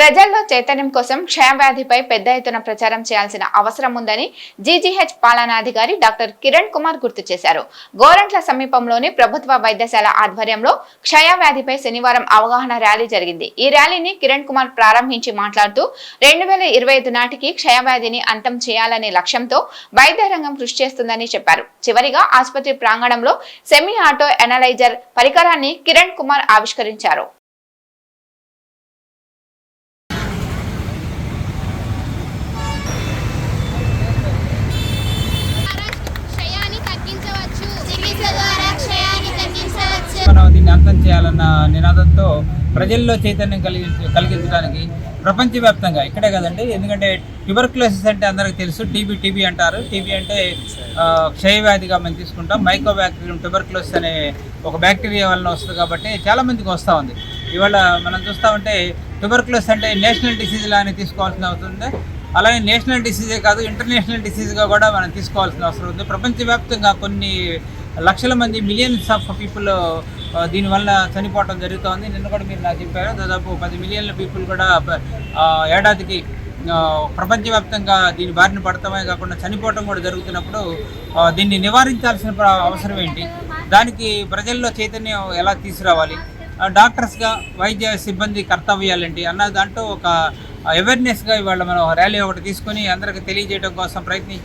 ప్రజల్లో చైతన్యం కోసం క్షయవ్యాధిపై పెద్ద ఎత్తున ప్రచారం చేయాల్సిన అవసరం ఉందని జీజీహెచ్ పాలనాధికారి డాక్టర్ కిరణ్ కుమార్ గుర్తు చేశారు. గోరంట్ల సమీపంలోని ప్రభుత్వ వైద్యశాల ఆధ్వర్యంలో క్షయవ్యాధిపై శనివారం అవగాహన ర్యాలీ జరిగింది. ఈ ర్యాలీని కిరణ్ కుమార్ ప్రారంభించి మాట్లాడుతూ రెండు వేల ఇరవై ఐదు నాటికి క్షయవ్యాధిని అంతం చేయాలనే లక్ష్యంతో వైద్య రంగం కృషి చేస్తుందని చెప్పారు. చివరిగా ఆసుపత్రి ప్రాంగణంలో సెమీ ఆటో ఎనలైజర్ పరికరాన్ని కిరణ్ కుమార్ ఆవిష్కరించారు. మనం దీన్ని అంతం చేయాలన్న నినాదంతో ప్రజల్లో చైతన్యం కలిగి కలిగించడానికి ప్రపంచవ్యాప్తంగా ఇక్కడే కదండి. ఎందుకంటే ట్యూబర్క్లోసిస్ అంటే అందరికీ తెలుసు. టీబీ టీబీ అంటారు. టీబీ అంటే క్షయవ్యాధిగా మనం తీసుకుంటాం. మైకోబ్యాక్టీరియం ట్యూబర్క్లోసిస్ అనే ఒక బ్యాక్టీరియా వలన వస్తుంది కాబట్టి చాలా మందికి వస్తూ ఉంది. ఇవాళ మనం చూస్తామంటే ట్యూబర్క్లోసిస్ అంటే నేషనల్ డిసీజ్ లానే తీసుకోవాల్సిన అవుతుంది అలానే నేషనల్ డిసీజే కాదు ఇంటర్నేషనల్ డిసీజ్గా కూడా మనం తీసుకోవాల్సిన అవసరం ఉంది. ప్రపంచవ్యాప్తంగా కొన్ని లక్షల మంది మిలియన్స్ ఆఫ్ పీపుల్ దీనివల్ల చనిపోవటం జరుగుతోంది. నిన్న కూడా మీరు నాకు చెప్పారు దాదాపు పది మిలియన్ల పీపుల్ కూడా ఏడాదికి ప్రపంచవ్యాప్తంగా దీని బారిన పడటమే కాకుండా చనిపోవటం కూడా జరుగుతున్నప్పుడు దీన్ని నివారించాల్సిన ప్ర- అవసరం ఏంటి? దానికి ప్రజల్లో చైతన్యం ఎలా తీసుకురావాలి? డాక్టర్స్గా వైద్య సిబ్బంది కర్తవ్యాలేంటి? అన్న దాంట్లో ఒక అవేర్నెస్గా ఇవాళ మనం ర్యాలీ ఒకటి తీసుకొని అందరికి తెలియజేయడం కోసం ప్రయత్నించాం